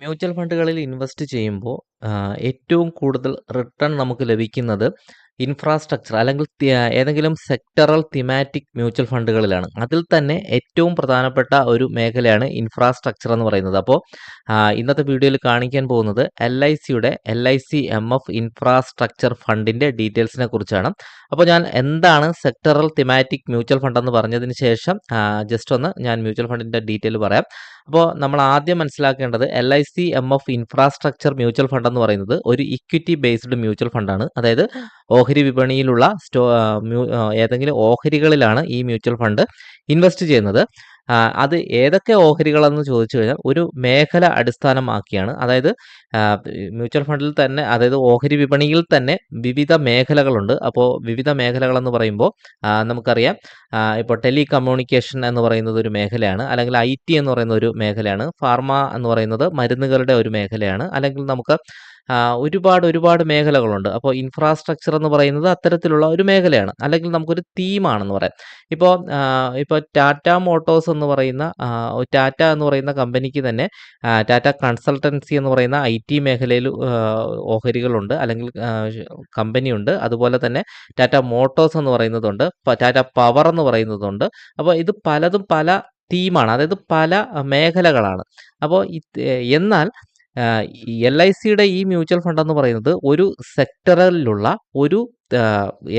Mutual ഫണ്ടുകളിൽ invest ചെയ്യുമ്പോൾ ഏറ്റവും കൂടുതൽ റിട്ടേൺ നമുക്ക് ലഭിക്കുന്നത് ഇൻഫ്രാസ്ട്രക്ചർ അല്ലെങ്കിൽ ഏതെങ്കിലും സെക്ടറൽ തിമാറ്റിക് മ്യൂച്വൽ ഫണ്ടുകളിലാണ്. അതിൽ തന്നെ ഏറ്റവും പ്രധാനപ്പെട്ട ഒരു മേഖലയാണ് ഇൻഫ്രാസ്ട്രക്ചർ എന്ന് പറയുന്നത്. അപ്പോൾ ഇന്നത്തെ വീഡിയോയിൽ കാണിക്കാൻ പോകുന്നത് എൽ ഐ സിയുടെ L I C M F infrastructure ഫണ്ടിന്റെ ഡീറ്റെയിൽസിനെ കുറിച്ചാണ്. അപ്പോൾ ഞാൻ എന്താണ് സെക്ടറൽ തിമാറ്റിക് മ്യൂച്വൽ ഫണ്ട് എന്ന് പറഞ്ഞതിന് ശേഷം ജസ്റ്റ് ഒന്ന് ഞാൻ മ്യൂച്വൽ ഫണ്ടിന്റെ ഡീറ്റെയിൽ പറയാം. അപ്പോൾ നമ്മൾ ആദ്യം മനസ്സിലാക്കേണ്ടത് L I C M F infrastructure mutual fund എന്ന് പറയുന്നത് ഒരു ഇക്വിറ്റി ബേസ്ഡ് മ്യൂച്വൽ ഫണ്ടാണ്. അതായത് ഓഹരി വിപണിയിലുള്ള സ്റ്റോ ഏതെങ്കിലും ഓഹരികളിലാണ് ഈ മ്യൂച്വൽ ഫണ്ട് ഇൻവെസ്റ്റ് ചെയ്യുന്നത്. അത് ഏതൊക്കെ ഓഹരികളെന്ന് ചോദിച്ചു കഴിഞ്ഞാൽ ഒരു മേഖല അടിസ്ഥാനമാക്കിയാണ്. അതായത് മ്യൂച്വൽ ഫണ്ടിൽ തന്നെ അതായത് ഓഹരി വിപണിയിൽ തന്നെ വിവിധ മേഖലകളുണ്ട്. അപ്പോൾ വിവിധ മേഖലകളെന്ന് പറയുമ്പോൾ നമുക്കറിയാം ഇപ്പോൾ ടെലി കമ്മ്യൂണിക്കേഷൻ എന്ന് പറയുന്നത് ഒരു മേഖലയാണ്. അല്ലെങ്കിൽ ഐ.ടി എന്ന് പറയുന്ന ഒരു മേഖലയാണ്. ഫാർമ എന്ന് പറയുന്നത് മരുന്നുകളുടെ ഒരു മേഖലയാണ്. അല്ലെങ്കിൽ നമുക്ക് ഒരുപാട് ഒരുപാട് മേഖലകളുണ്ട്. അപ്പോൾ ഇൻഫ്രാസ്ട്രക്ചർ എന്ന് പറയുന്നത് അത്തരത്തിലുള്ള ഒരു മേഖലയാണ്. അല്ലെങ്കിൽ നമുക്കൊരു തീമാണെന്ന് പറയാം. ഇപ്പോൾ ഇപ്പോൾ ടാറ്റ മോട്ടോഴ്സ് എന്ന് പറയുന്ന ടാറ്റ എന്ന് പറയുന്ന കമ്പനിക്ക് തന്നെ ടാറ്റ കൺസൾട്ടൻസി എന്ന് പറയുന്ന ഐ ടി മേഖലയിൽ ഓഹരികളുണ്ട്. അല്ലെങ്കിൽ കമ്പനിയുണ്ട്. അതുപോലെ തന്നെ ടാറ്റ മോട്ടോഴ്സ് എന്ന് പറയുന്നതുണ്ട്. ടാറ്റ പവർ എന്ന് പറയുന്നതുണ്ട്. അപ്പോൾ ഇത് പലതും പല തീമാണ്. അതായത് പല മേഖലകളാണ്. അപ്പോൾ എന്നാൽ ആഹ്, ഐ സിയുടെ ഈ മ്യൂച്വൽ ഫണ്ട് എന്ന് പറയുന്നത് ഒരു സെക്ടറിലുള്ള ഒരു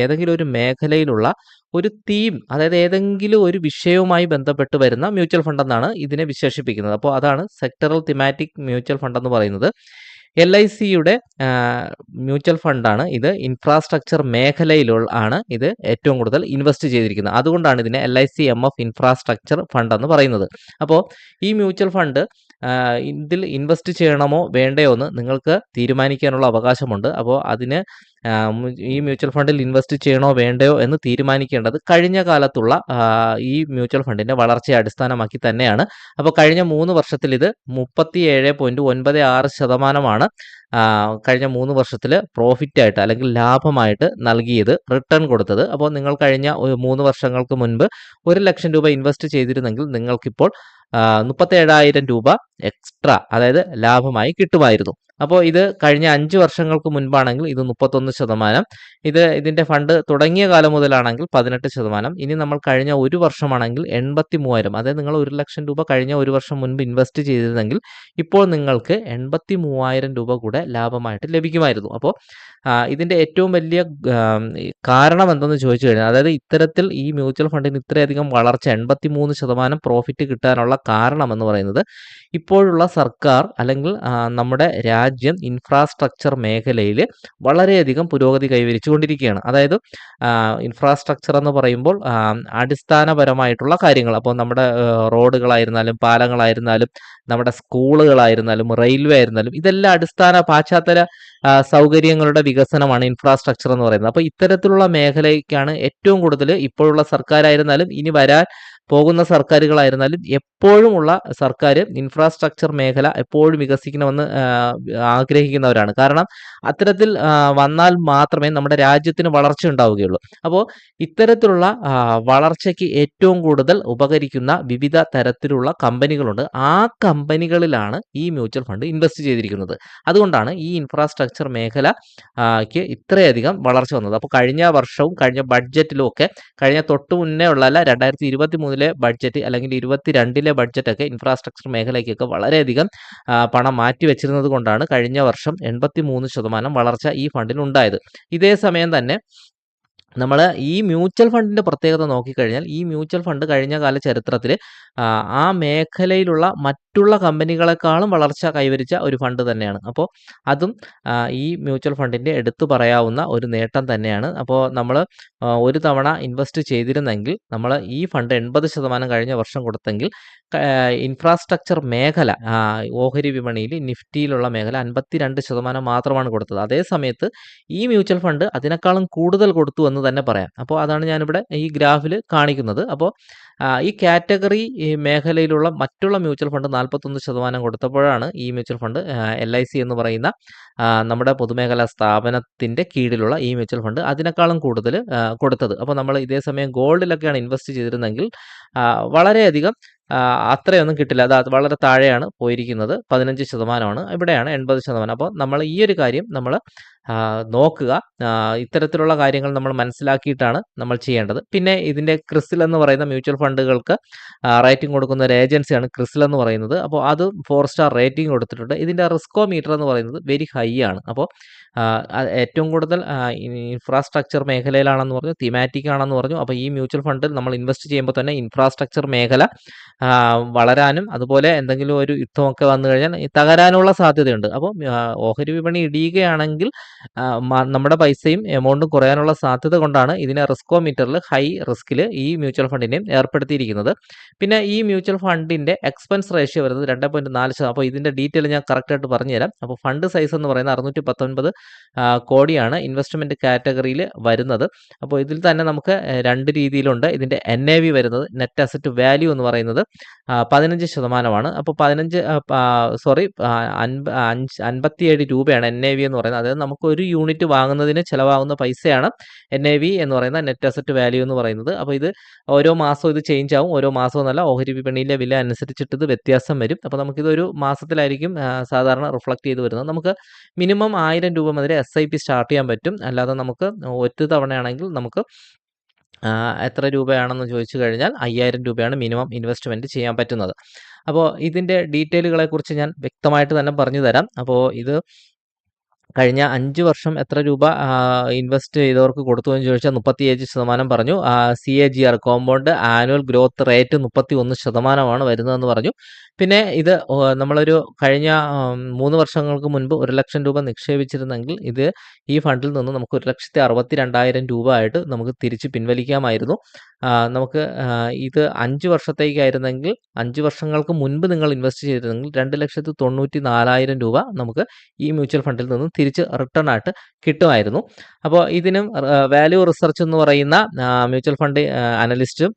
ഏതെങ്കിലും ഒരു മേഖലയിലുള്ള ഒരു തീം അതായത് ഏതെങ്കിലും ഒരു വിഷയവുമായി ബന്ധപ്പെട്ട് വരുന്ന മ്യൂച്വൽ ഫണ്ട് എന്നാണ് ഇതിനെ വിശേഷിപ്പിക്കുന്നത്. അപ്പോൾ അതാണ് സെക്ടറൽ തിമാറ്റിക് മ്യൂച്വൽ ഫണ്ട് എന്ന് പറയുന്നത്. എൽ ഐ സിയുടെ മ്യൂച്വൽ ഫണ്ടാണ് ഇത്. ഇൻഫ്രാസ്ട്രക്ചർ മേഖലയിലുള്ള ആണ് ഇത് ഏറ്റവും കൂടുതൽ ഇൻവെസ്റ്റ് ചെയ്തിരിക്കുന്നത്. അതുകൊണ്ടാണ് ഇതിനെ L I C M F infrastructure fund എന്ന് പറയുന്നത്. അപ്പോൾ ഈ മ്യൂച്വൽ ഫണ്ട് ഇതിൽ ഇൻവെസ്റ്റ് ചെയ്യണമോ വേണ്ടയോ എന്ന് നിങ്ങൾക്ക് തീരുമാനിക്കാനുള്ള അവകാശമുണ്ട്. അപ്പോൾ അതിന് ഈ മ്യൂച്വൽ ഫണ്ടിൽ ഇൻവെസ്റ്റ് ചെയ്യണോ വേണ്ടയോ എന്ന് തീരുമാനിക്കേണ്ടത് കഴിഞ്ഞ കാലത്തുള്ള ഈ മ്യൂച്വൽ ഫണ്ടിന്റെ വളർച്ചയെ അടിസ്ഥാനമാക്കി തന്നെയാണ്. അപ്പോൾ കഴിഞ്ഞ മൂന്ന് വർഷത്തിൽ ഇത് 37.96 ശതമാനമാണ് കഴിഞ്ഞ മൂന്ന് വർഷത്തിൽ പ്രോഫിറ്റായിട്ട് അല്ലെങ്കിൽ ലാഭമായിട്ട് നൽകിയത് റിട്ടേൺ കൊടുത്തത്. അപ്പോൾ നിങ്ങൾ കഴിഞ്ഞ മൂന്ന് 3 വർഷങ്ങൾക്ക് മുൻപ് ഒരു ലക്ഷം രൂപ ഇൻവെസ്റ്റ് ചെയ്തിരുന്നെങ്കിൽ നിങ്ങൾക്കിപ്പോൾ മുപ്പത്തേഴായിരം 37,000 രൂപ എക്സ്ട്രാ അതായത് ലാഭമായി കിട്ടുമായിരുന്നു. അപ്പോൾ ഇത് കഴിഞ്ഞ അഞ്ച് വർഷങ്ങൾക്ക് മുൻപാണെങ്കിൽ ഇത് 31%. ഇത് ഇതിന്റെ ഫണ്ട് തുടങ്ങിയ കാലം മുതലാണെങ്കിൽ 18%. ഇനി നമ്മൾ കഴിഞ്ഞ ഒരു വർഷമാണെങ്കിൽ 83,000 അതായത് നിങ്ങൾ ഒരു ലക്ഷം രൂപ കഴിഞ്ഞ ഒരു വർഷം മുൻപ് ഇൻവെസ്റ്റ് ചെയ്തിരുന്നെങ്കിൽ ഇപ്പോൾ നിങ്ങൾക്ക് 83,000 രൂപ കൂടെ ലാഭമായിട്ട് ലഭിക്കുമായിരുന്നു. അപ്പോൾ ഇതിന്റെ ഏറ്റവും വലിയ കാരണം എന്തെന്ന് ചോദിച്ചു കഴിഞ്ഞാൽ അതായത് ഇത്തരത്തിൽ ഈ മ്യൂച്വൽ ഫണ്ടിന് ഇത്രയധികം വളർച്ച 83% പ്രോഫിറ്റ് കിട്ടാനുള്ള കാരണം എന്ന് പറയുന്നത് ഇപ്പോഴുള്ള സർക്കാർ അല്ലെങ്കിൽ നമ്മുടെ രാജ്യം ഇൻഫ്രാസ്ട്രക്ചർ മേഖലയിൽ വളരെയധികം പുരോഗതി കൈവരിച്ചുകൊണ്ടിരിക്കുകയാണ്. അതായത് ഇൻഫ്രാസ്ട്രക്ചർ എന്ന് പറയുമ്പോൾ അടിസ്ഥാനപരമായിട്ടുള്ള കാര്യങ്ങൾ അപ്പോൾ നമ്മുടെ റോഡുകളായിരുന്നാലും പാലങ്ങളായിരുന്നാലും നമ്മുടെ സ്കൂളുകളായിരുന്നാലും റെയിൽവേ ആയിരുന്നാലും ഇതെല്ലാം അടിസ്ഥാന പാശ്ചാത്തല സൗകര്യങ്ങളുടെ വികസനമാണ് ഇൻഫ്രാസ്ട്രക്ചർ എന്ന് പറയുന്നത്. അപ്പോൾ ഇത്തരത്തിലുള്ള മേഖലയ്ക്കാണ് ഏറ്റവും കൂടുതൽ ഇപ്പോഴുള്ള സർക്കാരായിരുന്നാലും ഇനി വരാൻ പോകുന്ന സർക്കാരുകളായിരുന്നാലും എപ്പോഴുമുള്ള സർക്കാർ ഇൻഫ്രാസ്ട്രക്ചർ മേഖല എപ്പോഴും വികസിക്കണമെന്ന് ആഗ്രഹിക്കുന്നവരാണ്. കാരണം അത്തരത്തിൽ വന്നാൽ മാത്രമേ നമ്മുടെ രാജ്യത്തിന് വളർച്ച ഉണ്ടാവുകയുള്ളൂ. അപ്പോൾ ഇത്തരത്തിലുള്ള വളർച്ചയ്ക്ക് ഏറ്റവും കൂടുതൽ ഉപകരിക്കുന്ന വിവിധ തരത്തിലുള്ള കമ്പനികളുണ്ട്. ആ കമ്പനികളിലാണ് ഈ മ്യൂച്വൽ ഫണ്ട് ഇൻവെസ്റ്റ് ചെയ്തിരിക്കുന്നത്. അതുകൊണ്ടാണ് ഈ ഇൻഫ്രാസ്ട്രക്ചർ മേഖല ഇത്രയധികം വളർച്ച വന്നത്. അപ്പോൾ കഴിഞ്ഞ വർഷവും കഴിഞ്ഞ ബഡ്ജറ്റിലും ഒക്കെ കഴിഞ്ഞ തൊട്ട് മുന്നേ ഉള്ളതല്ല 2023ലെ ബഡ്ജറ്റ് അല്ലെങ്കിൽ 22ലെ ബഡ്ജറ്റൊക്കെ ഇൻഫ്രാസ്ട്രക്ചർ മേഖലയ്ക്കൊക്കെ വളരെയധികം പണം മാറ്റി വെച്ചിരുന്നത് കൊണ്ടാണ് കഴിഞ്ഞ വർഷം 83% വളർച്ച ഈ ഫണ്ടിനുണ്ടായത്. ഇതേ സമയം തന്നെ നമ്മൾ ഈ മ്യൂച്വൽ ഫണ്ടിന്റെ പ്രത്യേകത നോക്കിക്കഴിഞ്ഞാൽ ഈ മ്യൂച്വൽ ഫണ്ട് കഴിഞ്ഞ കാല ചരിത്രത്തിൽ ആ മേഖലയിലുള്ള മറ്റുള്ള കമ്പനികളെക്കാളും വളർച്ച കൈവരിച്ച ഒരു ഫണ്ട് തന്നെയാണ്. അപ്പോൾ അതും ഈ മ്യൂച്വൽ ഫണ്ടിന്റെ എടുത്തു പറയാവുന്ന ഒരു നേട്ടം തന്നെയാണ്. അപ്പോൾ നമ്മൾ ഒരു തവണ ഇൻവെസ്റ്റ് ചെയ്തിരുന്നെങ്കിൽ നമ്മൾ ഈ ഫണ്ട് 80% കഴിഞ്ഞ വർഷം കൊടുത്തെങ്കിൽ ഇൻഫ്രാസ്ട്രക്ചർ മേഖല ഓഹരി വിപണിയിൽ നിഫ്റ്റിയിലുള്ള മേഖല 52% മാത്രമാണ് കൊടുത്തത്. അതേ സമയത്ത് ഈ മ്യൂച്വൽ ഫണ്ട് അതിനേക്കാളും കൂടുതൽ കൊടുത്തു എന്ന് തന്നെ പറയാം. അപ്പോൾ അതാണ് ഞാനിവിടെ ഈ ഗ്രാഫിൽ കാണിക്കുന്നത്. അപ്പോൾ ഈ കാറ്റഗറി മേഖലയിലുള്ള മറ്റുള്ള മ്യൂച്വൽ ഫണ്ട് 41% കൊടുത്തപ്പോഴാണ് ഈ mutual fund L I C എന്ന് പറയുന്ന നമ്മുടെ പൊതുമേഖലാ സ്ഥാപനത്തിന്റെ കീഴിലുള്ള ഈ മ്യൂച്വൽ ഫണ്ട് അതിനേക്കാളും കൂടുതൽ കൊടുത്തത്. അപ്പോൾ നമ്മൾ ഇതേ സമയം ഗോൾഡിലൊക്കെയാണ് ഇൻവെസ്റ്റ് ചെയ്തിരുന്നെങ്കിൽ വളരെയധികം അത്രയൊന്നും കിട്ടില്ല. അത് വളരെ താഴെയാണ് പോയിരിക്കുന്നത്. പതിനഞ്ച് ശതമാനമാണ്. ഇവിടെയാണ് എൺപത് ശതമാനം. അപ്പോൾ നമ്മൾ ഈ ഒരു കാര്യം നമ്മൾ നോക്കുക. ഇത്തരത്തിലുള്ള കാര്യങ്ങൾ നമ്മൾ മനസ്സിലാക്കിയിട്ടാണ് നമ്മൾ ചെയ്യേണ്ടത്. പിന്നെ ഇതിന്റെ ക്രിസിൽ എന്ന് പറയുന്ന മ്യൂച്വൽ ഫണ്ടുകൾക്ക് റേറ്റിംഗ് കൊടുക്കുന്ന ഒരു ഏജൻസിയാണ് ക്രിസിൽ എന്ന് പറയുന്നത്. അപ്പോൾ അത് ഫോർ സ്റ്റാർ റേറ്റിംഗ് കൊടുത്തിട്ടുണ്ട്. ഇതിന്റെ റിസ്കോ മീറ്റർ എന്ന് പറയുന്നത് വെരി ഹൈ ആണ്. അപ്പോൾ ഏറ്റവും കൂടുതൽ ഇൻഫ്രാസ്ട്രക്ചർ മേഖലയിലാണെന്ന് പറഞ്ഞു തിമാറ്റിക് ആണെന്ന് പറഞ്ഞു. അപ്പോൾ ഈ മ്യൂച്വൽ ഫണ്ടിൽ നമ്മൾ ഇൻവെസ്റ്റ് ചെയ്യുമ്പോൾ തന്നെ ഇൻഫ്രാസ്ട്രക്ചർ മേഖല വളരാനും അതുപോലെ എന്തെങ്കിലും ഒരു യുദ്ധമൊക്കെ വന്നു കഴിഞ്ഞാൽ തകരാനുള്ള സാധ്യതയുണ്ട്. അപ്പോൾ ഓഹരി വിപണി ഇടിയുകയാണെങ്കിൽ നമ്മുടെ പൈസയും എമൗണ്ടും കുറയാനുള്ള സാധ്യത കൊണ്ടാണ് ഇതിനെ റിസ്കോ മീറ്ററിൽ ഹൈ റിസ്കിൽ ഈ മ്യൂച്വൽ ഫണ്ടിനെയും ഏർപ്പെടുത്തിയിരിക്കുന്നത്. പിന്നെ ഈ മ്യൂച്വൽ ഫണ്ടിന്റെ എക്സ്പെൻസ് റേഷ്യോ വരുന്നത് രണ്ട് പോയിന്റ് നാല് ശതമാനം അപ്പോൾ ഇതിന്റെ ഡീറ്റെയിൽ ഞാൻ കറക്റ്റായിട്ട് പറഞ്ഞുതരാം. അപ്പോൾ ഫണ്ട് സൈസ് എന്ന് പറയുന്നത് അറുന്നൂറ്റി പത്തൊൻപത് കോടിയാണ് ഇൻവെസ്റ്റ്മെന്റ് കാറ്റഗറിയിൽ വരുന്നത്. അപ്പോൾ ഇതിൽ തന്നെ നമുക്ക് രണ്ട് രീതിയിലുണ്ട്. ഇതിന്റെ എൻ എ വി വരുന്നത് നെറ്റ് അസറ്റ് വാല്യൂ എന്ന് പറയുന്നത് പതിനഞ്ച് ശതമാനമാണ്. അപ്പോൾ പതിനഞ്ച് സോറി അൻപ അഞ്ച് അൻപത്തിയേഴ് രൂപയാണ് എൻ എ വി എന്ന് പറയുന്നത്. അതായത് നമുക്ക് ഒരു യൂണിറ്റ് വാങ്ങുന്നതിന് ചിലവാകുന്ന പൈസയാണ് എൻ എ വി എന്ന് പറയുന്ന നെറ്റ് അസറ്റ് വാല്യൂ എന്ന് പറയുന്നത്. അപ്പോൾ ഇത് ഓരോ മാസവും ഇത് ചേഞ്ച് ആവും. ഓരോ മാസവും എന്നല്ല ഓഹരി വിപണിയിലെ വില അനുസരിച്ചിട്ട് ഇത് വ്യത്യാസം വരും. അപ്പോൾ നമുക്കിതൊരു മാസത്തിലായിരിക്കും സാധാരണ റിഫ്ലക്ട് ചെയ്ത് വരുന്നത്. നമുക്ക് മിനിമം ആയിരം രൂപ മുതൽ എസ് ഐ പി സ്റ്റാർട്ട് ചെയ്യാൻ പറ്റും. അല്ലാതെ നമുക്ക് ഒറ്റ തവണയാണെങ്കിൽ നമുക്ക് എത്ര രൂപയാണെന്ന് ചോദിച്ചു കഴിഞ്ഞാൽ അയ്യായിരം രൂപയാണ് മിനിമം ഇൻവെസ്റ്റ്മെന്റ് ചെയ്യാൻ പറ്റുന്നത്. അപ്പോൾ ഇതിന്റെ ഡീറ്റെയിലുകളെക്കുറിച്ച് ഞാൻ വ്യക്തമായിട്ട് തന്നെ പറഞ്ഞു തരാം. അപ്പോൾ ഇത് കഴിഞ്ഞ അഞ്ച് വർഷം എത്ര രൂപ ഇൻവെസ്റ്റ് ചെയ്തവർക്ക് കൊടുത്തു എന്ന് ചോദിച്ചാൽ മുപ്പത്തിയേഴ് ശതമാനം പറഞ്ഞു. C A G R compound annual growth rate മുപ്പത്തി ഒന്ന് ശതമാനമാണ് വരുന്നതെന്ന് പറഞ്ഞു. പിന്നെ ഇത് നമ്മളൊരു കഴിഞ്ഞ മൂന്ന് വർഷങ്ങൾക്ക് മുൻപ് ഒരു ലക്ഷം രൂപ നിക്ഷേപിച്ചിരുന്നെങ്കിൽ ഇത് ഈ ഫണ്ടിൽ നിന്ന് നമുക്ക് ഒരു ലക്ഷത്തി അറുപത്തി രണ്ടായിരം രൂപ ആയിട്ട് നമുക്ക് തിരിച്ച് പിൻവലിക്കാമായിരുന്നു. നമുക്ക് ഇത് അഞ്ച് വർഷത്തേക്കായിരുന്നെങ്കിൽ അഞ്ച് വർഷങ്ങൾക്ക് മുൻപ് നിങ്ങൾ ഇൻവെസ്റ്റ് ചെയ്തിരുന്നെങ്കിൽ രണ്ട് ലക്ഷത്തി തൊണ്ണൂറ്റി നാലായിരം രൂപ നമുക്ക് ഈ മ്യൂച്വൽ ഫണ്ടിൽ നിന്നും തിരിച്ച് റിട്ടേൺ ആയിട്ട് കിട്ടുമായിരുന്നു. അപ്പോൾ ഇതിനും വാല്യൂ റിസർച്ച് എന്ന് പറയുന്ന മ്യൂച്വൽ ഫണ്ട് അനലിസ്റ്റും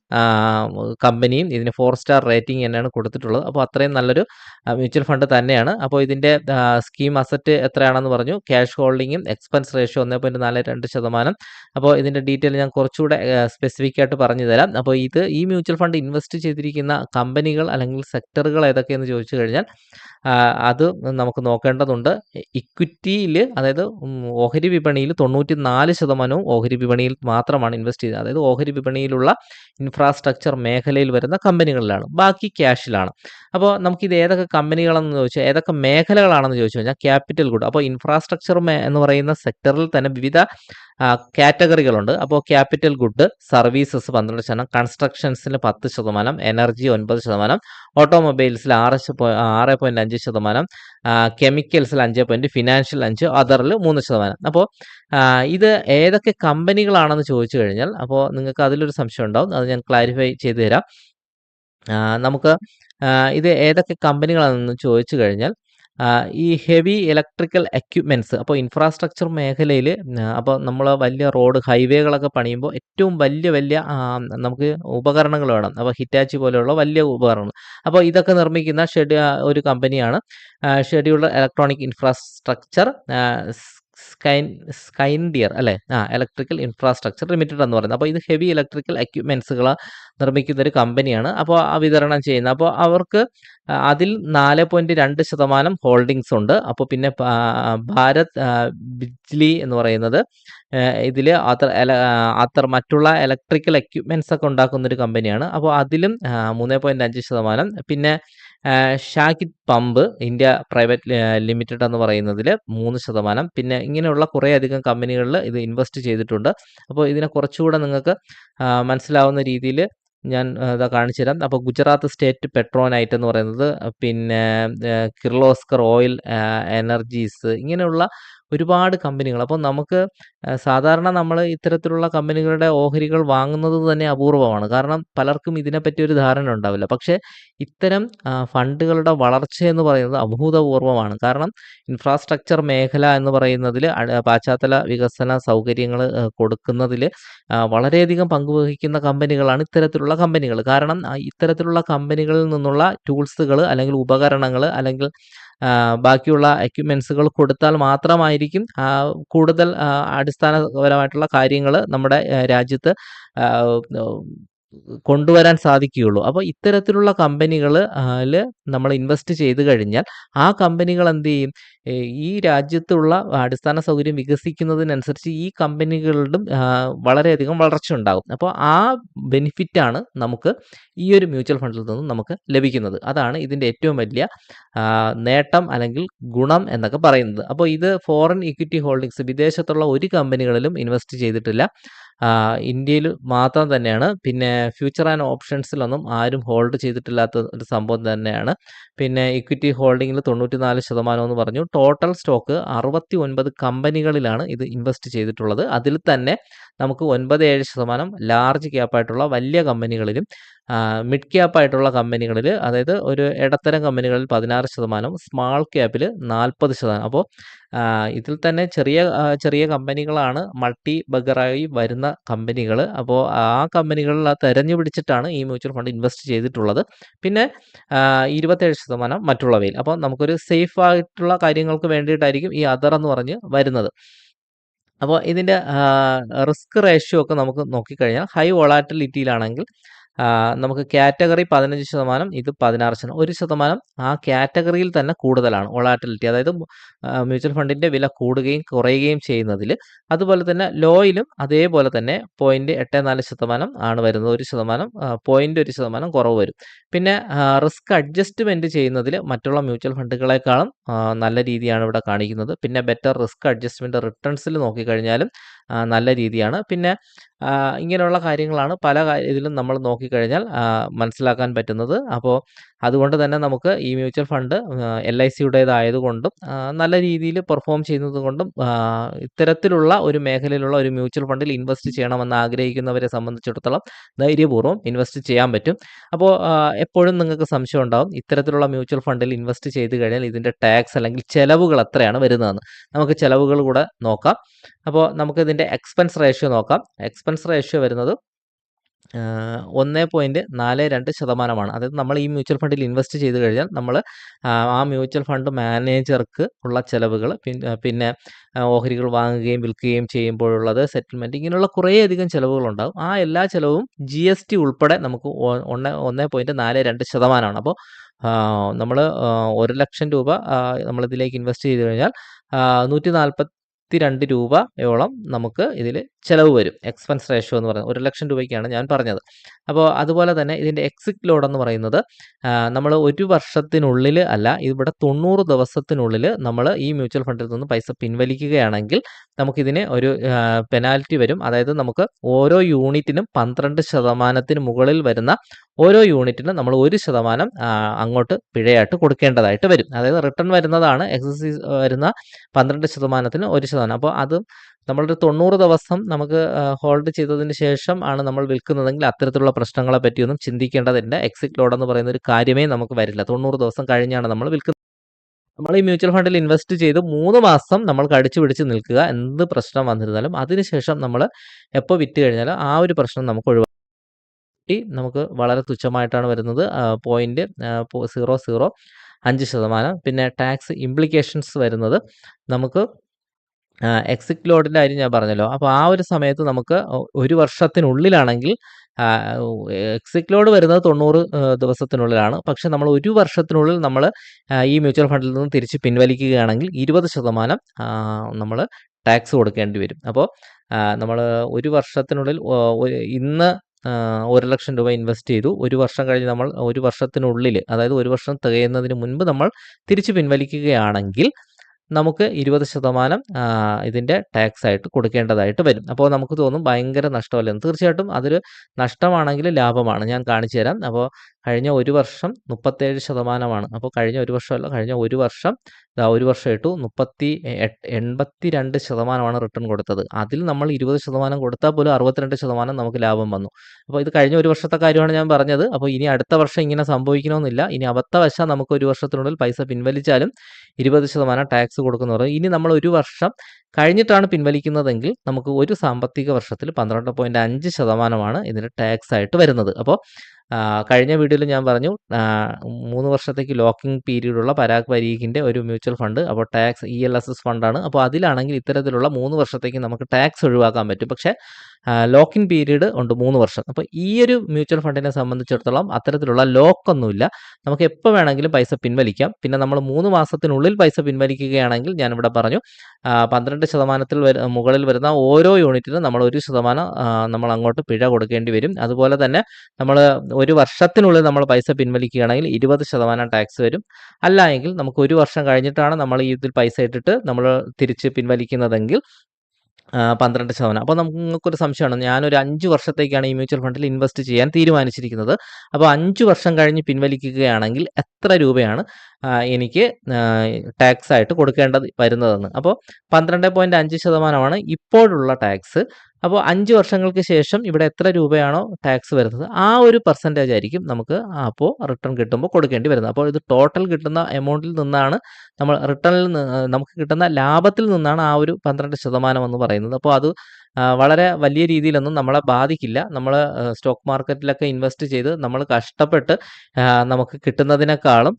കമ്പനിയും ഇതിന് ഫോർ സ്റ്റാർ റേറ്റിംഗ് തന്നെയാണ് കൊടുത്തിട്ടുള്ളത്. അപ്പോൾ അത്രയും നല്ലൊരു മ്യൂച്വൽ ഫണ്ട് തന്നെയാണ്. അപ്പോൾ ഇതിന്റെ സ്കീം അസറ്റ് എത്രയാണെന്ന് പറഞ്ഞു. ക്യാഷ് ഹോൾഡിങ്ങും എക്സ്പെൻസ് റേഷ്യോ ഒന്നേ പോയിന്റ് നാല് രണ്ട് ശതമാനം. അപ്പോൾ ഇതിന്റെ ഡീറ്റെയിൽ ഞാൻ കുറച്ചുകൂടെ സ്പെസിഫിക് ആയിട്ട് പറഞ്ഞു തരാം. അപ്പോൾ ഇത് ഈ മ്യൂച്വൽ ഫണ്ട് ഇൻവെസ്റ്റ് ചെയ്തിരിക്കുന്ന കമ്പനികൾ അല്ലെങ്കിൽ സെക്ടറുകൾ ഏതൊക്കെയെന്ന് ചോദിച്ചു കഴിഞ്ഞാൽ അത് നമുക്ക് നോക്കേണ്ടതുണ്ട്. ഇക്വിറ്റിയിൽ അതായത് ഓഹരി വിപണിയിൽ തൊണ്ണൂറ്റി നാല് ശതമാനവും ഓഹരി വിപണിയിൽ മാത്രമാണ് ഇൻവെസ്റ്റ് ചെയ്തത്. അതായത് ഓഹരി വിപണിയിലുള്ള ഇൻഫ്രാസ്ട്രക്ചർ മേഖലയിൽ വരുന്ന കമ്പനികളിലാണ്. ബാക്കി ക്യാഷിലാണ് അപ്പോൾ നമുക്കിത് ഏതൊക്കെ കമ്പനികളാണെന്ന് ചോദിച്ചാൽ ഏതൊക്കെ മേഖലകളാണെന്ന് ചോദിച്ചു കഴിഞ്ഞാൽ ക്യാപിറ്റൽ ഗുഡ് അപ്പോൾ ഇൻഫ്രാസ്ട്രക്ചർ എന്ന് പറയുന്ന സെക്ടറിൽ തന്നെ വിവിധ കാറ്റഗറികളുണ്ട്. അപ്പോൾ ക്യാപിറ്റൽ ഗുഡ് സർവീസസ് പന്ത്രണ്ട് ശതമാനം കൺസ്ട്രക്ഷൻസിൽ പത്ത് ശതമാനം എനർജി ഒൻപത് ശതമാനം ഓട്ടോമൊബൈൽസിൽ ആറ് ആറ് പോയിന്റ് അഞ്ച് ശതമാനം കെമിക്കൽസിൽ അഞ്ച് പോയിന്റ് ഫിനാൻഷ്യൽ അഞ്ച് അതറിൽ മൂന്ന് ശതമാനം. അപ്പോൾ ഇത് ഏതൊക്കെ കമ്പനികളാണെന്ന് ചോദിച്ചു കഴിഞ്ഞാൽ അപ്പോൾ നിങ്ങൾക്ക് അതിലൊരു സംശയം ഉണ്ടാവും. അത് ഞാൻ ക്ലാരിഫൈ ചെയ്തു തരാം. നമുക്ക് ഇത് ഏതൊക്കെ കമ്പനികളാണെന്ന് ചോദിച്ചു കഴിഞ്ഞാൽ ഈ ഹെവി ഇലക്ട്രിക്കൽ എക്യുപ്മെന്റ്സ് അപ്പോൾ ഇൻഫ്രാസ്ട്രക്ചർ മേഖലയിൽ അപ്പോൾ നമ്മൾ വലിയ റോഡ് ഹൈവേകളൊക്കെ പണിയുമ്പോൾ ഏറ്റവും വലിയ വലിയ നമുക്ക് ഉപകരണങ്ങൾ വേണം. അപ്പോൾ ഹിറ്റാച്ചി പോലെയുള്ള വലിയ ഉപകരണങ്ങൾ. അപ്പോൾ ഇതൊക്കെ നിർമ്മിക്കുന്ന ഷെഡ്യൂ ഒരു കമ്പനിയാണ് ഷെഡ്യൂൾഡ് ഇലക്ട്രോണിക് ഇൻഫ്രാസ്ട്രക്ചർ സ്കൈൻ സ്കൈൻഡിയർ അല്ലേ? ആ ഇലക്ട്രിക്കൽ ഇൻഫ്രാസ്ട്രക്ചർ ലിമിറ്റഡ് എന്ന് പറയുന്നത്. അപ്പോൾ ഇത് ഹെവി ഇലക്ട്രിക്കൽ എക്യുപ്മെൻസുകൾ നിർമ്മിക്കുന്ന ഒരു കമ്പനിയാണ് അപ്പോൾ ആ വിതരണം ചെയ്യുന്നത്. അപ്പോൾ അവർക്ക് അതിൽ നാല് പോയിന്റ് രണ്ട് ശതമാനം ഹോൾഡിങ്സ് ഉണ്ട്. അപ്പോൾ പിന്നെ ഭാരത് ബിജ്ലി എന്ന് പറയുന്നത് ഇതിൽ അത്ര അത്ര മറ്റുള്ള ഇലക്ട്രിക്കൽ എക്യുപ്മെൻസ് ഒക്കെ ഉണ്ടാക്കുന്ന ഒരു കമ്പനിയാണ് അപ്പോൾ അതിലും മൂന്ന് പോയിന്റ് അഞ്ച് ശതമാനം. പിന്നെ Shakti pump India private limited എന്ന് പറയുന്നതിൽ മൂന്ന് ശതമാനം. പിന്നെ ഇങ്ങനെയുള്ള കുറേയധികം കമ്പനികളിൽ ഇത് ഇൻവെസ്റ്റ് ചെയ്തിട്ടുണ്ട്. അപ്പോൾ ഇതിനെ കുറച്ചുകൂടെ നിങ്ങൾക്ക് മനസ്സിലാവുന്ന രീതിയിൽ ഞാൻ ഇതാ കാണിച്ചു തരാം. അപ്പോൾ ഗുജറാത്ത് സ്റ്റേറ്റ് പെട്രോനൈറ്റ് എന്ന് പറയുന്നത് പിന്നെ കിർലോസ്കർ ഓയിൽ എനർജീസ് ഇങ്ങനെയുള്ള ഒരുപാട് കമ്പനികൾ. അപ്പോൾ നമുക്ക് സാധാരണ നമ്മൾ ഇത്തരത്തിലുള്ള കമ്പനികളുടെ ഓഹരികൾ വാങ്ങുന്നത് തന്നെ അപൂർവമാണ്. കാരണം പലർക്കും ഇതിനെപ്പറ്റി ഒരു ധാരണ ഉണ്ടാവില്ല. പക്ഷേ ഇത്തരം ഫണ്ടുകളുടെ വളർച്ച എന്ന് പറയുന്നത് അഭൂതപൂർവമാണ്. കാരണം ഇൻഫ്രാസ്ട്രക്ചർ മേഖല എന്ന് പറയുന്നതിൽ പാശ്ചാത്തല വികസന സൗകര്യങ്ങൾ കൊടുക്കുന്നതിൽ വളരെയധികം പങ്കുവഹിക്കുന്ന കമ്പനികളാണ് ഇത്തരത്തിലുള്ള കമ്പനികൾ. കാരണം ഇത്തരത്തിലുള്ള കമ്പനികളിൽ നിന്നുള്ള ടൂൾസുകൾ അല്ലെങ്കിൽ ഉപകരണങ്ങൾ അല്ലെങ്കിൽ ബാക്കിയുള്ള എക്യുപ്മെൻസുകൾ കൊടുത്താൽ മാത്രമായിരിക്കും കൂടുതൽ അടിസ്ഥാനപരമായിട്ടുള്ള കാര്യങ്ങൾ നമ്മുടെ രാജ്യത്ത് കൊണ്ടുവരാൻ സാധിക്കുകയുള്ളൂ. അപ്പോൾ ഇത്തരത്തിലുള്ള കമ്പനികൾ നമ്മൾ ഇൻവെസ്റ്റ് ചെയ്ത് കഴിഞ്ഞാൽ ആ കമ്പനികൾ എന്ത് ചെയ്യും? ഈ രാജ്യത്തുള്ള അടിസ്ഥാന സൗകര്യം വികസിക്കുന്നതിനനുസരിച്ച് ഈ കമ്പനികളിലും വളരെയധികം വളർച്ച ഉണ്ടാകും അപ്പോൾ ആ ബെനിഫിറ്റാണ് നമുക്ക് ഈ ഒരു മ്യൂച്വൽ ഫണ്ടിൽ നിന്നും നമുക്ക് ലഭിക്കുന്നത്. അതാണ് ഇതിന്റെ ഏറ്റവും വലിയ നേട്ടം അല്ലെങ്കിൽ ഗുണം എന്നൊക്കെ പറയുന്നത്. അപ്പോൾ ഇത് ഫോറിൻ ഇക്വിറ്റി ഹോൾഡിങ്സ് വിദേശത്തുള്ള ഒരു കമ്പനികളിലും ഇൻവെസ്റ്റ് ചെയ്തിട്ടില്ല. ഇന്ത്യയിൽ മാത്രം തന്നെയാണ്. പിന്നെ ഫ്യൂച്ചർ ആൻഡ് ഓപ്ഷൻസിലൊന്നും ആരും ഹോൾഡ് ചെയ്തിട്ടില്ലാത്ത ഒരു സംഭവം തന്നെയാണ്. പിന്നെ ഇക്വിറ്റി ഹോൾഡിങ്ങിൽ 94% എന്ന് പറഞ്ഞു. ടോട്ടൽ സ്റ്റോക്ക് 69 കമ്പനികളിലാണ് ഇത് ഇൻവെസ്റ്റ് ചെയ്തിട്ടുള്ളത്. അതിൽ തന്നെ നമുക്ക് 97% ലാർജ് ക്യാപ്പായിട്ടുള്ള വലിയ കമ്പനികളിലും മിഡ് ക്യാപ്പ് ആയിട്ടുള്ള കമ്പനികളിൽ അതായത് ഒരു ഇടത്തരം കമ്പനികളിൽ 16%, സ്മാൾ ക്യാപ്പിൽ 40%. അപ്പോൾ ഇതിൽ തന്നെ ചെറിയ ചെറിയ കമ്പനികളാണ് മൾട്ടി ബഗറായി വരുന്ന കമ്പനികൾ. അപ്പോൾ ആ കമ്പനികളിൽ തെരഞ്ഞു പിടിച്ചിട്ടാണ് ഈ മ്യൂച്വൽ ഫണ്ട് ഇൻവെസ്റ്റ് ചെയ്തിട്ടുള്ളത്. പിന്നെ ഇരുപത്തേഴ് ശതമാനം മറ്റുള്ളവയിൽ. അപ്പോൾ നമുക്കൊരു സേഫ് ആയിട്ടുള്ള കാര്യങ്ങൾക്ക് വേണ്ടിയിട്ടായിരിക്കും ഈ അതർ എന്ന് പറഞ്ഞ് വരുന്നത്. അപ്പോൾ ഇതിന്റെ റിസ്ക് റേഷ്യോ ഒക്കെ നമുക്ക് നോക്കിക്കഴിഞ്ഞാൽ ഹൈ വോളാറ്റിലിറ്റിയിലാണെങ്കിൽ നമുക്ക് കാറ്റഗറി 15% ഇത് 16%. 1% ആ കാറ്റഗറിയിൽ തന്നെ കൂടുതലാണ് വോളാറ്റിലിറ്റി. അതായത് മ്യൂച്വൽ ഫണ്ടിന്റെ വില കൂടുകയും കുറയുകയും ചെയ്യുന്നതിൽ. അതുപോലെ തന്നെ ലോയിലും അതേപോലെ തന്നെ 0.84% ആണ് വരുന്നത്. ഒരു ശതമാനം പോയിന്റ് ഒരു ശതമാനം കുറവ് വരും. പിന്നെ റിസ്ക് അഡ്ജസ്റ്റ്മെന്റ് ചെയ്യുന്നതിൽ മറ്റുള്ള മ്യൂച്വൽ ഫണ്ടുകളെക്കാളും നല്ല രീതിയാണ് ഇവിടെ കാണിക്കുന്നത്. പിന്നെ ബെറ്റർ റിസ്ക് അഡ്ജസ്റ്റ്മെന്റ് റിട്ടേൺസിൽ നോക്കിക്കഴിഞ്ഞാലും നല്ല രീതിയാണ്. പിന്നെ ഇങ്ങനെയുള്ള കാര്യങ്ങളാണ് പല ഇതിലും നമ്മൾ നോക്കിക്കഴിഞ്ഞാൽ മനസ്സിലാക്കാൻ പറ്റുന്നത്. അപ്പോൾ അതുകൊണ്ട് തന്നെ നമുക്ക് ഈ മ്യൂച്വൽ ഫണ്ട് എൽ ഐ സിയുടേതായതുകൊണ്ടും നല്ല രീതിയിൽ പെർഫോം ചെയ്യുന്നത് കൊണ്ടും ഇത്തരത്തിലുള്ള ഒരു മേഖലയിലുള്ള ഒരു മ്യൂച്വൽ ഫണ്ടിൽ ഇൻവെസ്റ്റ് ചെയ്യണമെന്ന് ആഗ്രഹിക്കുന്നവരെ സംബന്ധിച്ചിടത്തോളം ധൈര്യപൂർവം ഇൻവെസ്റ്റ് ചെയ്യാൻ പറ്റും. അപ്പോൾ എപ്പോഴും നിങ്ങൾക്ക് സംശയം ഉണ്ടാവും. ഇത്തരത്തിലുള്ള മ്യൂച്വൽ ഫണ്ടിൽ ഇൻവെസ്റ്റ് ചെയ്ത് കഴിഞ്ഞാൽ ഇതിന്റെ ടാക്സ് അല്ലെങ്കിൽ ചെലവുകൾ എത്രയാണ് വരുന്നതെന്ന്. നമുക്ക് ചെലവുകൾ കൂടെ നോക്കാം. അപ്പോൾ നമുക്ക് ഇതിന്റെ എക്സ്പെൻസ് റേഷ്യോ നോക്കാം. എക്സ്പെൻസ് റേഷ്യോ വരുന്നത് ഒന്ന് പോയിന്റ് നാല് രണ്ട് ശതമാനമാണ്. അതായത് നമ്മൾ ഈ മ്യൂച്വൽ ഫണ്ടിൽ ഇൻവെസ്റ്റ് ചെയ്ത് കഴിഞ്ഞാൽ നമ്മൾ ആ മ്യൂച്വൽ ഫണ്ട് മാനേജർക്ക് ഉള്ള ചിലവുകൾ പിന്നെ ഓഹരികൾ വാങ്ങുകയും വിൽക്കുകയും ചെയ്യുമ്പോഴുള്ളത് സെറ്റിൽമെന്റ് ഇങ്ങനെയുള്ള കുറേയധികം ചിലവുകളുണ്ടാകും ആ എല്ലാ ചിലവും ജി എസ് ടി ഉൾപ്പെടെ നമുക്ക് ഒന്ന് ഒന്ന് പോയിന്റ് നാല് രണ്ട് ശതമാനമാണ്. അപ്പോൾ നമ്മൾ ഒരു ലക്ഷം രൂപ നമ്മളിതിലേക്ക് ഇൻവെസ്റ്റ് ചെയ്ത് കഴിഞ്ഞാൽ ആഹ് 142 രൂപയോളം നമുക്ക് ഇതിൽ ചെലവ് വരും. എക്സ്പെൻസ് റേഷ്യോ എന്ന് പറയുന്നത് ഒരു ലക്ഷം രൂപയ്ക്കാണ് ഞാൻ പറഞ്ഞത്. അപ്പോൾ അതുപോലെ തന്നെ ഇതിന്റെ എക്സിറ്റ് ലോഡ് എന്ന് പറയുന്നത് നമ്മൾ ഒരു വർഷത്തിനുള്ളിൽ അല്ല ഇവിടെ 90 ദിവസത്തിനുള്ളിൽ നമ്മൾ ഈ മ്യൂച്വൽ ഫണ്ടിൽ നിന്ന് പൈസ പിൻവലിക്കുകയാണെങ്കിൽ നമുക്കിതിന് ഒരു പെനാൽറ്റി വരും. അതായത് നമുക്ക് ഓരോ യൂണിറ്റിനും 12% മുകളിൽ വരുന്ന ഓരോ യൂണിറ്റിനും നമ്മൾ ഒരു ശതമാനം അങ്ങോട്ട് പിഴയായിട്ട് കൊടുക്കേണ്ടതായിട്ട് വരും. അതായത് റിട്ടേൺ വരുന്നതാണ് എക്സസൈസ് വരുന്ന 12%ന് 1%. അപ്പോൾ അത് നമ്മളൊരു 90 ദിവസം നമുക്ക് ഹോൾഡ് ചെയ്തതിന് ശേഷം ആണ് നമ്മൾ വിൽക്കുന്നതെങ്കിൽ അത്തരത്തിലുള്ള പ്രശ്നങ്ങളെ പറ്റിയൊന്നും ചിന്തിക്കേണ്ടതില്ല. എക്സിറ്റ് ലോഡ് എന്ന് പറയുന്ന ഒരു കാര്യമേ നമുക്ക് വരില്ല. 90 ദിവസം കഴിഞ്ഞാണ് നമ്മൾ വിൽക്കുന്നത്. നമ്മൾ ഈ മ്യൂച്വൽ ഫണ്ടിൽ ഇൻവെസ്റ്റ് ചെയ്ത് മൂന്ന് മാസം നമ്മൾ കടിച്ചു പിടിച്ച് നിൽക്കുക. എന്ത് പ്രശ്നം വന്നിരുന്നാലും അതിനുശേഷം നമ്മൾ എപ്പോൾ വിറ്റ് കഴിഞ്ഞാലും ആ ഒരു പ്രശ്നം നമുക്ക് ഒഴിവാക്കി നമുക്ക് വളരെ തുച്ഛമായിട്ടാണ് വരുന്നത്. പോയിന്റ് സീറോ സീറോ അഞ്ച് ശതമാനം പിന്നെ ടാക്സ് ഇംപ്ലിക്കേഷൻസ് വരുന്നത് നമുക്ക് എക്സിറ്റ് ലോഡിന്റെ കാര്യം ഞാൻ പറഞ്ഞല്ലോ. അപ്പോൾ ആ ഒരു സമയത്ത് നമുക്ക് ഒരു വർഷത്തിനുള്ളിലാണെങ്കിൽ എക്സിറ്റ് ലോഡ് വരുന്നത് 90 ഏഹ് ദിവസത്തിനുള്ളിലാണ്. പക്ഷേ നമ്മൾ ഒരു വർഷത്തിനുള്ളിൽ നമ്മൾ ഈ മ്യൂച്വൽ ഫണ്ടിൽ നിന്ന് തിരിച്ച് പിൻവലിക്കുകയാണെങ്കിൽ ഇരുപത് ശതമാനം നമ്മൾ ടാക്സ് കൊടുക്കേണ്ടി വരും. അപ്പോൾ നമ്മൾ ഒരു വർഷത്തിനുള്ളിൽ ഇന്ന് ഒരു ലക്ഷം രൂപ ഇൻവെസ്റ്റ് ചെയ്തു. ഒരു വർഷം കഴിഞ്ഞ് നമ്മൾ ഒരു വർഷത്തിനുള്ളിൽ അതായത് ഒരു വർഷം തികയുന്നതിന് മുൻപ് നമ്മൾ തിരിച്ച് പിൻവലിക്കുകയാണെങ്കിൽ നമുക്ക് 20% ആഹ് ഇതിന്റെ ടാക്സ് ആയിട്ട് കൊടുക്കേണ്ടതായിട്ട് വരും. അപ്പോൾ നമുക്ക് തോന്നും ഭയങ്കര നഷ്ടമല്ലെന്ന് തീർച്ചയായിട്ടും അതൊരു നഷ്ടമാണെങ്കിൽ ലാഭമാണ്. ഞാൻ കാണിച്ചു തരാം. അപ്പോൾ കഴിഞ്ഞ ഒരു വർഷം 37% ആണ്. അപ്പോൾ കഴിഞ്ഞ ഒരു വർഷമല്ല കഴിഞ്ഞ ഒരു വർഷം ഒരു വർഷം ഇട്ടു 38 82% റിട്ടേൺ കൊടുത്തത്. അതിൽ നമ്മൾ 20% കൊടുത്താൽ പോലും 62% നമുക്ക് ലാഭം വന്നു. അപ്പോൾ ഇത് കഴിഞ്ഞ ഒരു വർഷത്തെ കാര്യമാണ് ഞാൻ പറഞ്ഞത്. അപ്പോൾ ഇനി അടുത്ത വർഷം ഇങ്ങനെ സംഭവിക്കണമെന്നില്ല. ഇനി അബദ്ധവശാൽ നമുക്ക് ഒരു വർഷത്തിനുള്ളിൽ പൈസ പിൻവലിച്ചാലും 20% ടാക്സ് കൊടുക്കുന്നു പറയും. ഇനി നമ്മൾ ഒരു വർഷം കഴിഞ്ഞിട്ടാണ് പിൻവലിക്കുന്നതെങ്കിൽ നമുക്ക് ഒരു സാമ്പത്തിക വർഷത്തിൽ പന്ത്രണ്ട് പോയിന്റ് അഞ്ച് ശതമാനമാണ് ഇതിന് ടാക്സ് ആയിട്ട് വരുന്നത്. അപ്പോൾ കഴിഞ്ഞ വീഡിയോയിൽ ഞാൻ പറഞ്ഞു മൂന്ന് വർഷത്തേക്ക് ലോക്കിംഗ് പീരീഡുള്ള പരാഗ് പരീഖിന്റെ ഒരു മ്യൂച്വൽ ഫണ്ട് അപ്പോൾ tax E L S S ഫണ്ടാണ് അപ്പോൾ അതിലാണെങ്കിൽ ഇത്തരത്തിലുള്ള മൂന്ന് വർഷത്തേക്ക് നമുക്ക് ടാക്സ് ഒഴിവാക്കാൻ പറ്റും. പക്ഷേ ലോക്കിൻ പീരീഡ് ഉണ്ട് മൂന്ന് വർഷം. അപ്പോൾ ഈ ഒരു മ്യൂച്വൽ ഫണ്ടിനെ സംബന്ധിച്ചിടത്തോളം അത്തരത്തിലുള്ള ലോക്കൊന്നുമില്ല നമുക്ക് എപ്പോൾ വേണമെങ്കിലും പൈസ പിൻവലിക്കാം. പിന്നെ നമ്മൾ മൂന്ന് മാസത്തിനുള്ളിൽ പൈസ പിൻവലിക്കുകയാണെങ്കിൽ ഞാനിവിടെ പറഞ്ഞു ആ, പന്ത്രണ്ട് ശതമാനത്തിൽ മുകളിൽ വരുന്ന ഓരോ യൂണിറ്റിനും നമ്മൾ ഒരു ശതമാനം നമ്മൾ അങ്ങോട്ട് പിഴ കൊടുക്കേണ്ടി വരും. അതുപോലെ തന്നെ നമ്മൾ ഒരു വർഷത്തിനുള്ളിൽ നമ്മൾ പൈസ പിൻവലിക്കുകയാണെങ്കിൽ ഇരുപത് ശതമാനം ടാക്സ് വരും. അല്ല നമുക്ക് ഒരു വർഷം കഴിഞ്ഞിട്ടാണ് നമ്മൾ ഇതിൽ പൈസ ഇട്ടിട്ട് നമ്മൾ തിരിച്ച് പിൻവലിക്കുന്നതെങ്കിൽ പന്ത്രണ്ട് ശതമാനം. അപ്പോൾ നമുക്കൊരു സംശയമാണ് ഞാനൊരു അഞ്ച് വർഷത്തേക്കാണ് ഈ മ്യൂച്വൽ ഫണ്ടിൽ ഇൻവെസ്റ്റ് ചെയ്യാൻ തീരുമാനിച്ചിരിക്കുന്നത്. അപ്പോൾ അഞ്ച് വർഷം കഴിഞ്ഞ് പിൻവലിക്കുകയാണെങ്കിൽ എത്ര രൂപയാണ് എനിക്ക് ടാക്സ് ആയിട്ട് കൊടുക്കേണ്ടത് വരുന്നതെന്ന്. അപ്പോൾ പന്ത്രണ്ട് പോയിന്റ് അഞ്ച് ശതമാനമാണ് ഇപ്പോഴുള്ള ടാക്സ്. അപ്പോൾ അഞ്ച് വർഷങ്ങൾക്ക് ശേഷം ഇവിടെ എത്ര രൂപയാണോ ടാക്സ് വരുന്നത് ആ ഒരു പെർസെന്റേജ് ആയിരിക്കും നമുക്ക് അപ്പോൾ റിട്ടേൺ കിട്ടുമ്പോൾ കൊടുക്കേണ്ടി വരുന്നത്. അപ്പോൾ ഇത് ടോട്ടൽ കിട്ടുന്ന എമൗണ്ടിൽ നിന്നാണ് നമ്മൾ റിട്ടേണിൽ നമുക്ക് കിട്ടുന്ന ലാഭത്തിൽ നിന്നാണ് ആ ഒരു പന്ത്രണ്ട് ശതമാനം എന്ന് പറയുന്നത്. അപ്പോൾ അത് വളരെ വലിയ രീതിയിലൊന്നും നമ്മളെ ബാധിക്കില്ല. നമ്മൾ സ്റ്റോക്ക് മാർക്കറ്റിലൊക്കെ ഇൻവെസ്റ്റ് ചെയ്ത് നമ്മൾ കഷ്ടപ്പെട്ട് നമുക്ക് കിട്ടുന്നതിനേക്കാളും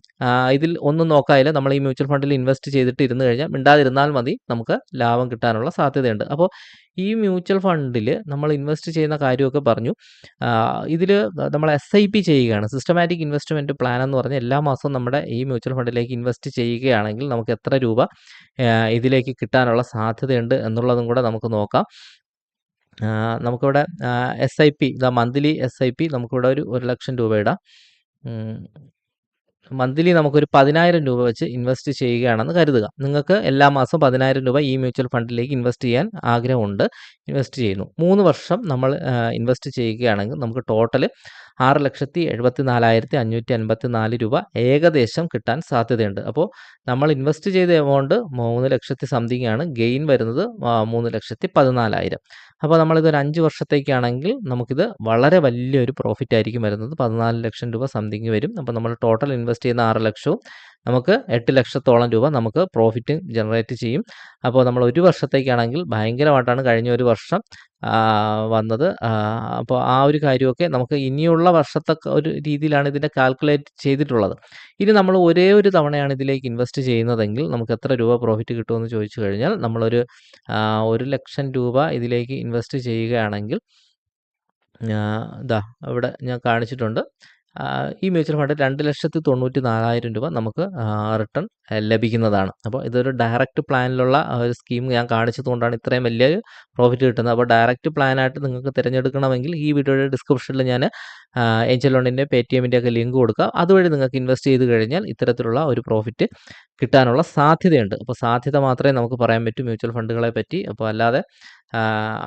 ഇതിൽ ഒന്നും നോക്കാതില്ല നമ്മൾ ഈ മ്യൂച്വൽ ഫണ്ടിൽ ഇൻവെസ്റ്റ് ചെയ്തിട്ട് ഇരുന്ന് കഴിഞ്ഞാൽ മിണ്ടാതിരുന്നാൽ മതി. നമുക്ക് ലാഭം കിട്ടാനുള്ള സാധ്യതയുണ്ട്. അപ്പോൾ ഈ മ്യൂച്വൽ ഫണ്ടിൽ നമ്മൾ ഇൻവെസ്റ്റ് ചെയ്യുന്ന കാര്യമൊക്കെ പറഞ്ഞു. ഇതിൽ നമ്മൾ എസ് ഐ പി ചെയ്യുകയാണ്. സിസ്റ്റമാറ്റിക് ഇൻവെസ്റ്റ്മെന്റ് പ്ലാൻ എന്ന് പറഞ്ഞാൽ എല്ലാ മാസവും നമ്മുടെ ഈ മ്യൂച്വൽ ഫണ്ടിലേക്ക് ഇൻവെസ്റ്റ് ചെയ്യുകയാണെങ്കിൽ നമുക്ക് എത്ര രൂപ ഇതിലേക്ക് കിട്ടാനുള്ള സാധ്യതയുണ്ട് എന്നുള്ളതും കൂടെ നമുക്ക് നോക്കാം. നമുക്കിവിടെ എസ് ഐ പി ഇതാ മന്ത്ലി എസ് ഐ പി നമുക്കിവിടെ ഒരു ഒരു ലക്ഷം രൂപ ഇടാം. മന്ത്ലി നമുക്കൊരു പതിനായിരം രൂപ വെച്ച് ഇൻവെസ്റ്റ് ചെയ്യുകയാണെന്ന് കരുതുക. നിങ്ങൾക്ക് എല്ലാ മാസവും പതിനായിരം രൂപ ഈ മ്യൂച്വൽ ഫണ്ടിലേക്ക് ഇൻവെസ്റ്റ് ചെയ്യാൻ ആഗ്രഹമുണ്ട്. ഇൻവെസ്റ്റ് ചെയ്യുന്നു. മൂന്ന് വർഷം നമ്മൾ ഇൻവെസ്റ്റ് ചെയ്യുകയാണെങ്കിൽ നമുക്ക് ടോട്ടൽ ആറ് ലക്ഷത്തി എഴുപത്തി നാലായിരത്തി അഞ്ഞൂറ്റി അൻപത്തി നാല് രൂപ ഏകദേശം കിട്ടാൻ സാധ്യതയുണ്ട്. അപ്പോൾ നമ്മൾ ഇൻവെസ്റ്റ് ചെയ്ത എമൗണ്ട് മൂന്ന് ലക്ഷത്തി സംതിങ് ആണ്. ഗെയിൻ വരുന്നത് മൂന്ന് ലക്ഷത്തി പതിനാലായിരം. അപ്പോൾ നമ്മളിത് ഒരു അഞ്ച് വർഷത്തേക്കാണെങ്കിൽ നമുക്കിത് വളരെ വലിയൊരു പ്രോഫിറ്റ് ആയിരിക്കും വരുന്നത്. പതിനാല് ലക്ഷം രൂപ സംതിങ് വരും. അപ്പോൾ നമ്മൾ ടോട്ടൽ ഇൻവെസ്റ്റ് ചെയ്യുന്ന ആറ് ലക്ഷവും നമുക്ക് എട്ട് ലക്ഷത്തോളം രൂപ നമുക്ക് പ്രോഫിറ്റ് ജനറേറ്റ് ചെയ്യും. അപ്പോൾ നമ്മൾ ഒരു വർഷത്തേക്കാണെങ്കിൽ ഭയങ്കരമായിട്ടാണ് കഴിഞ്ഞ ഒരു വർഷം വന്നത്. അപ്പോൾ ആ ഒരു കാര്യമൊക്കെ നമുക്ക് ഇനിയുള്ള വർഷത്തെ ഒരു രീതിയിലാണ് ഇതിന്റെ കാൽക്കുലേറ്റ് ചെയ്തിട്ടുള്ളത്. ഇനി നമ്മൾ ഒരേ ഒരു തവണയാണ് ഇതിലേക്ക് ഇൻവെസ്റ്റ് ചെയ്യുന്നതെങ്കിൽ നമുക്ക് എത്ര രൂപ പ്രോഫിറ്റ് കിട്ടുമെന്ന് ചോദിച്ചു കഴിഞ്ഞാൽ നമ്മളൊരു ഒരു ലക്ഷം രൂപ ഇതിലേക്ക് ഇൻവെസ്റ്റ് ചെയ്യുകയാണെങ്കിൽ ഇതാ ഇവിടെ ഞാൻ കാണിച്ചിട്ടുണ്ട്. ഈ മ്യൂച്വൽ ഫണ്ട് രണ്ട് ലക്ഷത്തി തൊണ്ണൂറ്റി നാലായിരം രൂപ നമുക്ക് റിട്ടേൺ ലഭിക്കുന്നതാണ്. അപ്പോൾ ഇതൊരു ഡയറക്റ്റ് പ്ലാനിലുള്ള ഒരു സ്കീം ഞാൻ കാണിച്ചതുകൊണ്ടാണ് ഇത്രയും വലിയ പ്രോഫിറ്റ് കിട്ടുന്നത്. അപ്പോൾ ഡയറക്റ്റ് പ്ലാനായിട്ട് നിങ്ങൾക്ക് തിരഞ്ഞെടുക്കണമെങ്കിൽ ഈ വീഡിയോയുടെ ഡിസ്ക്രിപ്ഷനിൽ ഞാൻ ഏഞ്ചൽ ലോണിന്റെ പേ ടി എമ്മിന്റെ ഒക്കെ ലിങ്ക് കൊടുക്കാം. അതുവഴി നിങ്ങൾക്ക് ഇൻവെസ്റ്റ് ചെയ്ത് കഴിഞ്ഞാൽ ഇത്തരത്തിലുള്ള ഒരു പ്രോഫിറ്റ് കിട്ടാനുള്ള സാധ്യതയുണ്ട്. അപ്പോൾ സാധ്യത മാത്രമേ നമുക്ക് പറയാൻ പറ്റൂ മ്യൂച്വൽ ഫണ്ടുകളെ പറ്റി അപ്പോൾ അല്ലാതെ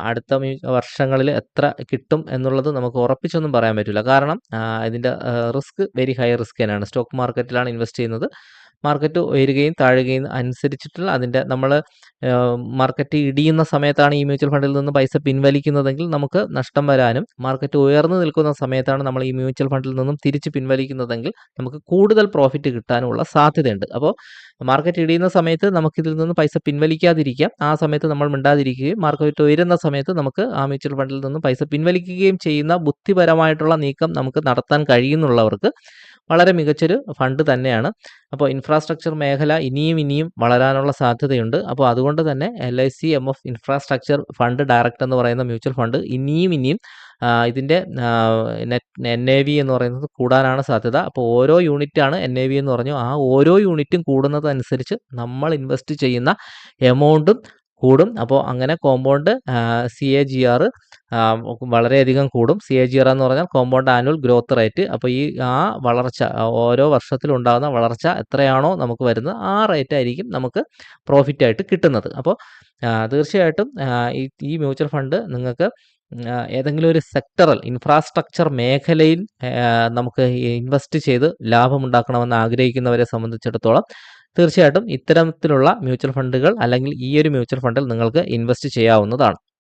അടുത്ത വർഷങ്ങളിൽ എത്ര കിട്ടും എന്നുള്ളത് നമുക്ക് ഉറപ്പിച്ചൊന്നും പറയാൻ പറ്റില്ല. കാരണം ഇതിന്റെ റിസ്ക് വെരി ഹൈ റിസ്ക് തന്നെയാണ്. സ്റ്റോക്ക് മാർക്കറ്റിലാണ് ഇൻവെസ്റ്റ് ചെയ്യുന്നത്. മാർക്കറ്റ് ഉയരുകയും താഴുകയും അനുസരിച്ചിട്ടുള്ള അതിന്റെ നമ്മൾ മാർക്കറ്റ് ഇടിയുന്ന സമയത്താണ് ഈ മ്യൂച്വൽ ഫണ്ടിൽ നിന്ന് പൈസ പിൻവലിക്കുന്നതെങ്കിൽ നമുക്ക് നഷ്ടം വരാനും മാർക്കറ്റ് ഉയർന്നു നിൽക്കുന്ന സമയത്താണ് നമ്മൾ ഈ മ്യൂച്വൽ ഫണ്ടിൽ നിന്നും തിരിച്ച് പിൻവലിക്കുന്നതെങ്കിൽ നമുക്ക് കൂടുതൽ പ്രോഫിറ്റ് കിട്ടാനുള്ള സാധ്യതയുണ്ട്. അപ്പോൾ മാർക്കറ്റ് ഇടിയുന്ന സമയത്ത് നമുക്കിതിൽ നിന്ന് പൈസ പിൻവലിക്കാതിരിക്കാം. ആ സമയത്ത് നമ്മൾ മിണ്ടാതിരിക്കുകയും മാർക്കറ്റ് ഉയരുന്ന സമയത്ത് നമുക്ക് ആ മ്യൂച്വൽ ഫണ്ടിൽ നിന്ന് പൈസ പിൻവലിക്കുകയും ചെയ്യുന്ന ബുദ്ധിപരമായിട്ടുള്ള നീക്കം നമുക്ക് നടത്താൻ കഴിയുന്നുള്ളവർക്ക് വളരെ മികച്ചൊരു ഫണ്ട് തന്നെയാണ്. അപ്പോൾ ഇൻഫ്രാസ്ട്രക്ചർ മേഖല ഇനിയും ഇനിയും വളരാനുള്ള സാധ്യതയുണ്ട്. അപ്പോൾ അതുകൊണ്ട് തന്നെ L I C M F infrastructure fund direct എന്ന് പറയുന്ന മ്യൂച്വൽ ഫണ്ട് ഇനിയും ഇനിയും ഇതിന്റെ നെറ്റ് എൻ എ വി എന്ന് പറയുന്നത് കൂടാനാണ് സാധ്യത. അപ്പോൾ ഓരോ യൂണിറ്റാണ് എൻ എ വി എന്ന് പറഞ്ഞു. ആ ഓരോ യൂണിറ്റും കൂടുന്നതനുസരിച്ച് നമ്മൾ ഇൻവെസ്റ്റ് ചെയ്യുന്ന എമൗണ്ടും കൂടും. അപ്പോൾ അങ്ങനെ compound C A G R വളരെയധികം കൂടും. സി എ ജി ആർ എന്ന് പറഞ്ഞാൽ കോമ്പൗണ്ട് ആനുവൽ ഗ്രോത്ത് റേറ്റ് അപ്പോൾ ഈ ആ വളർച്ച ഓരോ വർഷത്തിലുണ്ടാകുന്ന വളർച്ച എത്രയാണോ നമുക്ക് വരുന്നത് ആ റേറ്റ് ആയിരിക്കും നമുക്ക് പ്രോഫിറ്റ് ആയിട്ട് കിട്ടുന്നത്. അപ്പോൾ തീർച്ചയായിട്ടും ഈ മ്യൂച്വൽ ഫണ്ട് നിങ്ങൾക്ക് ഏതെങ്കിലും ഒരു സെക്ടറൽ ഇൻഫ്രാസ്ട്രക്ചർ മേഖലയിൽ നമുക്ക് ഇൻവെസ്റ്റ് ചെയ്ത് ലാഭമുണ്ടാക്കണമെന്ന് ആഗ്രഹിക്കുന്നവരെ സംബന്ധിച്ചിടത്തോളം തീർച്ചയായിട്ടും ഇത്തരത്തിലുള്ള മ്യൂച്വൽ ഫണ്ടുകൾ അല്ലെങ്കിൽ ഈ ഒരു മ്യൂച്വൽ ഫണ്ടിൽ നിങ്ങൾക്ക് ഇൻവെസ്റ്റ് ചെയ്യാവുന്നതാണ്.